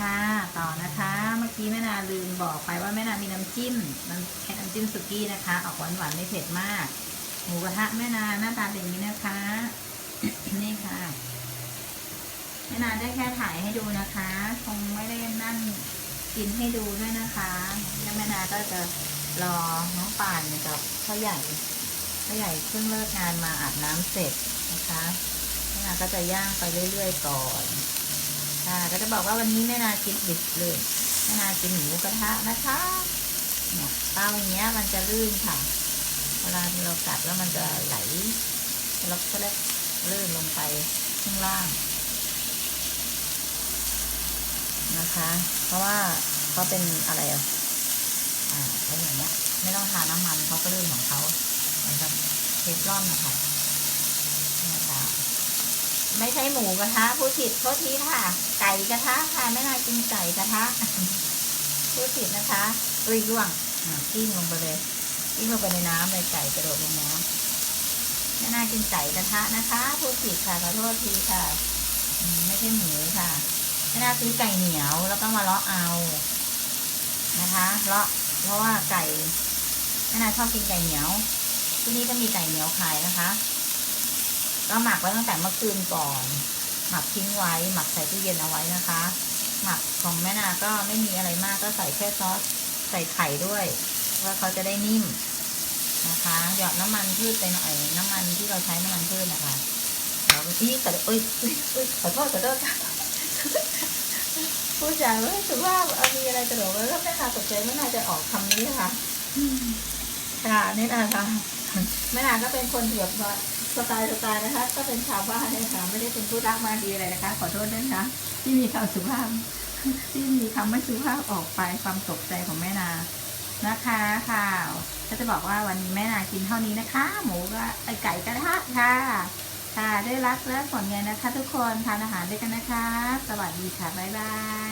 ค่ะ ต่อนะคะ เมื่อกี้แม่นาลืมบอกไปว่าแม่นามีน้ำจิ้มมันแค่น้ำจิ้มสุกี้นะคะ ออกหวานหวานไม่เผ็ดมาก หมูกระทะแม่นาหน้าตาเป็นอย่างนี้นะคะ นี่ค่ะ แม่นาได้แค่ถ่ายให้ดูนะคะ คงไม่ได้นั่นกินให้ดูด้วยนะคะแล้วแม่นาก็จะรอน้องป่านกับพ่อใหญ่พ่อใหญ่เพิ่งเลิกงานมาอาบน้ำเสร็จนะคะแม่นาก็จะย่างไปเรื่อยๆก่อน ก็จะบอกว่าวันนี้แม่นากินดิบเลยแม่นากินหมูกระทะนะคะเนี่ยเต้าอย่างเงี้ยมันจะลื่นค่ะ เวลาเรากัดแล้วมันจะไหลแล้วก็เล็กลื่นลงไปข้างล่าง นะคะ เพราะว่าเขาเป็นอะไรอะอ่าเป็นอย่างเงี้ยไม่ต้องทาน้ำมันเขาก็ลื่นของเขาเหมือนกับเทฟลอนนะคะ ไม่ใช่หมูกระทะพูดผิดโทษทีค่ะ ไก่กระทะค่ะไม่น่ากินไก่กระทะพูดผิดนะคะรีร่วงกิ้งลงไปเลยกิ้งลงไปในน้ำเลยไก่กระโดดลงน้ำไม่น่ากินไก่กระทะนะคะพูดผิดค่ะขอโทษทีค่ะไม่ใช่หมูค่ะไม่น่าซื้อไก่เหนียวแล้วก็มาเลาะเอานะคะเลาะเพราะว่าไก่ไม่น่าชอบกินไก่เหนียวที่นี่ก็มีไก่เหนียวขายนะคะ ก็หมักไว้ตั้งแต่เมื่อคืนก่อน หมักทิ้งไว้ หมักใส่ตู้เย็นเอาไว้นะคะ หมักของแม่นาก็ไม่มีอะไรมากก็ใส่แค่ซอสใส่ไข่ด้วยว่าเขาจะได้นิ่มนะคะ หยอดน้ำมันพืชไปหน่อยน้ำมันที่เราใช้น้ำมันพืชนะคะเราอีกระโดดเอ้ยเอ้ยเอ้ยขอโทษขอโทษค่ะพูดจาว่าถือว่าเอามีอะไรกระโดดแล้วแม่นาตกใจแม่นาจะออกคำนี้นะคะค่ะนี่นะคะแม่นาก็เป็นคนแบบว่า สไตล์สไตล์นะคะ ก็เป็นชาวบ้านนะคะไม่ได้เป็นผู้รักมาดีอะไรนะคะ ขอโทษด้วยนะที่มีคำสุภาพที่มีคำไม่สุภาพออกไปความตกใจของแม่นานะคะค่ะก็จะบอกว่าวันนี้แม่นากินเท่านี้นะคะ หมูก็ไอไก่กระทะค่ะค่ะได้รักและผลไงนะคะ ทุกคนทานอาหารด้วยกันนะคะ สวัสดีค่ะบ๊ายบาย